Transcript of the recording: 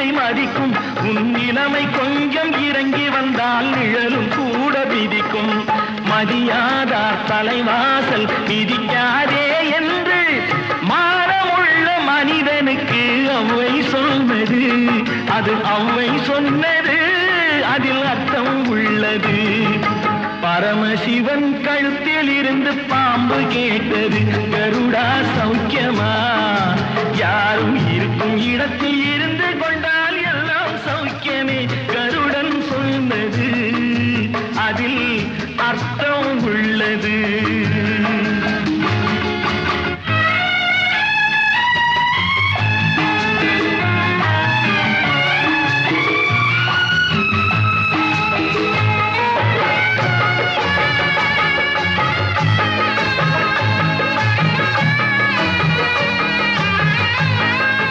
உன்னை மதிக்கும். உன் இளமை கொஞ்சம் இறங்கி வந்தால் நிழலும் கூட பிதிக்கும் மதியாதா தலைவாசல் பிதிக்காதே என்று மாறமுள்ள மனிதனுக்கு அவ்வை சொன்னது. அது அவ்வை சொன்னது அதில் அர்த்தம் உள்ளது. பரமசிவன் கழுத்தில் இருந்து பாம்பு கேட்டது. இருக்கும் இடத்தில் இருந்து கொண்டால் எல்லாம் சௌக்கியமே. கருடன் சொன்னது அதில் அர்த்தம்